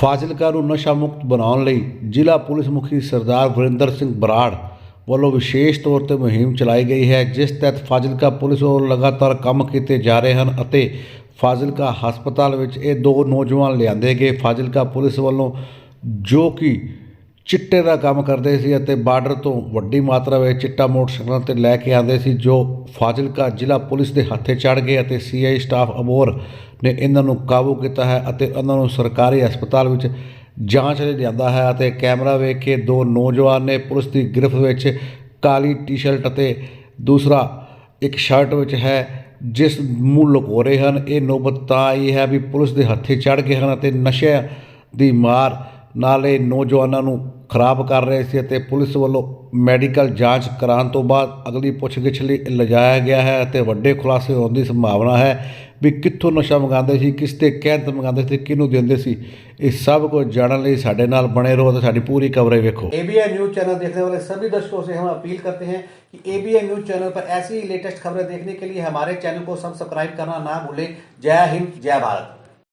ਫਾਜ਼ਿਲਕਾ ਨੂੰ ਨਸ਼ਾ ਮੁਕਤ ਬਣਾਉਣ ਲਈ ਜ਼ਿਲ੍ਹਾ ਪੁਲਿਸ ਮੁਖੀ ਸਰਦਾਰ ਵਰਿੰਦਰ ਸਿੰਘ ਬਰਾੜ ਵੱਲੋਂ ਵਿਸ਼ੇਸ਼ ਤੌਰ ਤੇ ਮੁਹਿੰਮ ਚਲਾਈ ਗਈ ਹੈ, ਜਿਸ ਤਹਿਤ ਫਾਜ਼ਿਲਕਾ ਪੁਲਿਸ ਵੱਲੋਂ ਲਗਾਤਾਰ ਕੰਮ ਕੀਤੇ ਜਾ ਰਹੇ ਹਨ ਅਤੇ ਫਾਜ਼ਿਲਕਾ ਹਸਪਤਾਲ ਵਿੱਚ ਇਹ ਦੋ ਨੌਜਵਾਨ ਲਿਆਂਦੇ ਗਏ। ਫਾਜ਼ਿਲਕਾ ਪੁਲਿਸ ਵੱਲੋਂ ਜੋ ਕਿ ਚਿੱਟੇ ਦਾ ਕੰਮ ਕਰਦੇ ਸੀ ਅਤੇ ਬਾਰਡਰ ਤੋਂ ਵੱਡੀ ਮਾਤਰਾ ਵਿੱਚ ਚਿੱਟਾ ਮੋਟਰਸਾਈਕਲਾਂ ਤੇ ਲੈ ਕੇ ਆਉਂਦੇ ਸੀ, ਜੋ ਫਾਜ਼ਿਲਕਾ ਜ਼ਿਲ੍ਹਾ ਪੁਲਿਸ ਦੇ ਹੱਥੇ ਚੜ ਗਏ ਅਤੇ ਸੀਆਈ ਸਟਾਫ ਅਬੋਰ ਨੇ ਇਹਨਾਂ ਨੂੰ ਕਾਬੂ ਕੀਤਾ ਹੈ ਅਤੇ ਉਹਨਾਂ ਨੂੰ ਸਰਕਾਰੀ ਹਸਪਤਾਲ ਵਿੱਚ ਜਾਂਚ ਲਈ ਲਿਆਂਦਾ ਹੈ ਅਤੇ ਕੈਮਰਾ ਵੇਖ ਕੇ ਦੋ ਨੌਜਵਾਨ ਨੇ ਪੁਲਿਸ ਦੀ ਗ੍ਰਿਫਤ ਵਿੱਚ ਕਾਲੀ ਟੀ-ਸ਼ਰਟ ਅਤੇ ਦੂਸਰਾ ਇੱਕ ਸ਼ਰਟ ਵਿੱਚ ਹੈ, ਜਿਸ ਮੂੰਹ ਲੁਕੋ ਰਹੇ ਹਨ। ਇਹ ਨੌਬਤ ਤਾਂ ਆਈ ਹੈ ਵੀ ਪੁਲਿਸ ਦੇ ਹੱਥੇ ਚੜ ਗਏ ਹਨ ਅਤੇ ਨਸ਼ੇ ਦੀ ਮਾਰ ਨਾਲ ਇਹ ਨੌਜਵਾਨਾਂ ਨੂੰ ਖਰਾਬ ਕਰ ਰਹੇ ਸੀ ਅਤੇ ਪੁਲਿਸ ਵੱਲੋਂ ਮੈਡੀਕਲ ਜਾਂਚ ਕਰਾਉਣ ਤੋਂ ਬਾਅਦ ਅਗਲੀ ਪੁੱਛਗਿੱਛ ਲਈ ਲਿਜਾਇਆ ਗਿਆ ਹੈ ਅਤੇ ਵੱਡੇ ਖੁਲਾਸੇ ਹੋਣ ਦੀ ਸੰਭਾਵਨਾ ਹੈ ਵੀ ਕਿੱਥੋਂ ਨਸ਼ਾ ਮੰਗਾਉਂਦੇ ਸੀ ਕਿਸ ਤੇ ਕਹਿਣ ਤੇ ਮੰਗਾਉਂਦੇ ਸੀ ਕਿਹਨੂੰ ਦਿੰਦੇ ਸੀ ਇਹ ਸਭ ਕੁਝ ਜਾਣਨ ਲਈ ਸਾਡੇ ਨਾਲ ਬਣੇ ਰਹੋ ਤੇ ਸਾਡੀ ਪੂਰੀ ਕਵਰੇਜ ਵੇਖੋ एबीएन न्यूज चैनल देखने वाले सभी दर्शकों से हम अपील करते हैं कि एबीएन न्यूज चैनल पर ऐसी ही लेटेस्ट खबरें देखने के लिए हमारे चैनल को सब्सक्राइब करना ना भूलें जय हिंद जय भारत